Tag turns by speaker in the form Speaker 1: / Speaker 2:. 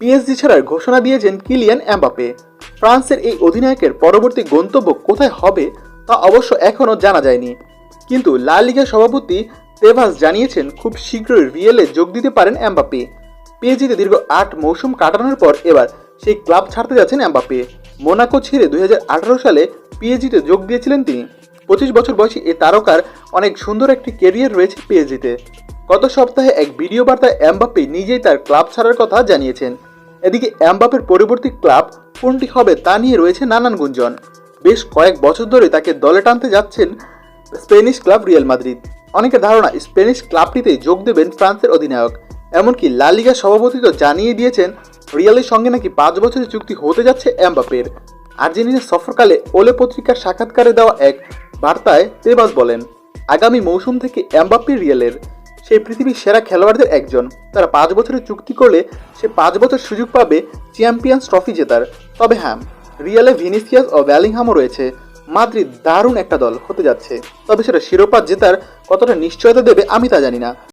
Speaker 1: PSG ছাড়ার ঘোষণা দিয়েছেন কিলিয়ান এমবাপে ফ্রান্সের এই অধিনায়কের পরবর্তী গন্তব্য কোথায় হবে তা অবশ্য এখনও জানা যায়নি। কিন্তু লা লিগা সভাপতি তেভাস জানিয়েছেন, খুব শীঘ্রই রিয়েলে যোগ দিতে পারেন এমবাপে পিএসজিতে দীর্ঘ আট মৌসুম কাটানোর পর এবার সেই ক্লাব ছাড়তে যাচ্ছেন এমবাপে মোনাকো ছেড়ে দুই হাজার আঠেরো সালে পিএসজিতে যোগ দিয়েছিলেন তিনি। পঁচিশ বছর বয়সী এই তারকার অনেক সুন্দর একটি কেরিয়ার রয়েছে পিএসজিতে। গত সপ্তাহে এক ভিডিও বার্তায় এমবাপ্পে নিজেই তার ক্লাব ছাড়ার কথা জানিয়েছেন। এদিকে এমবাপের পরবর্তী ক্লাব কোনটি হবে তা নিয়ে রয়েছে নানান গুঞ্জন। বেশ কয়েক বছর ধরে তাকে দলে টানতে যাচ্ছেন স্পেনিশ ক্লাব রিয়াল মাদ্রিদ। অনেকের ধারণা স্পেনিশ ক্লাবটিতে যোগ দেবেন ফ্রান্সের অধিনায়ক। এমনকি লালিগা সভাপতি তো জানিয়ে দিয়েছেন, রিয়ালের সঙ্গে নাকি পাঁচ বছরের চুক্তি হতে যাচ্ছে এমবাপের আর্জেন্টিনা সফরকালে ওলে পত্রিকার সাক্ষাৎকারে দেওয়া এক বার্তায় তেবাস বলেন, আগামী মৌসুম থেকে এমবাপ্পে রিয়ালের সেই পৃথিবীর সেরা খেলোয়াড়দের একজন। তারা পাঁচ বছরের চুক্তি করলে সে পাঁচ বছর সুযোগ পাবে চ্যাম্পিয়ন্স ট্রফি জেতার। তবে হ্যাঁ রিয়ালে ভিনিসিয়াস ও ব্যালিংহামও রয়েছে। মাদ্রিদ দারুণ একটা দল হতে যাচ্ছে। তবে সেটা শিরোপা জেতার কতটা নিশ্চয়তা দেবে আমি তা জানি না।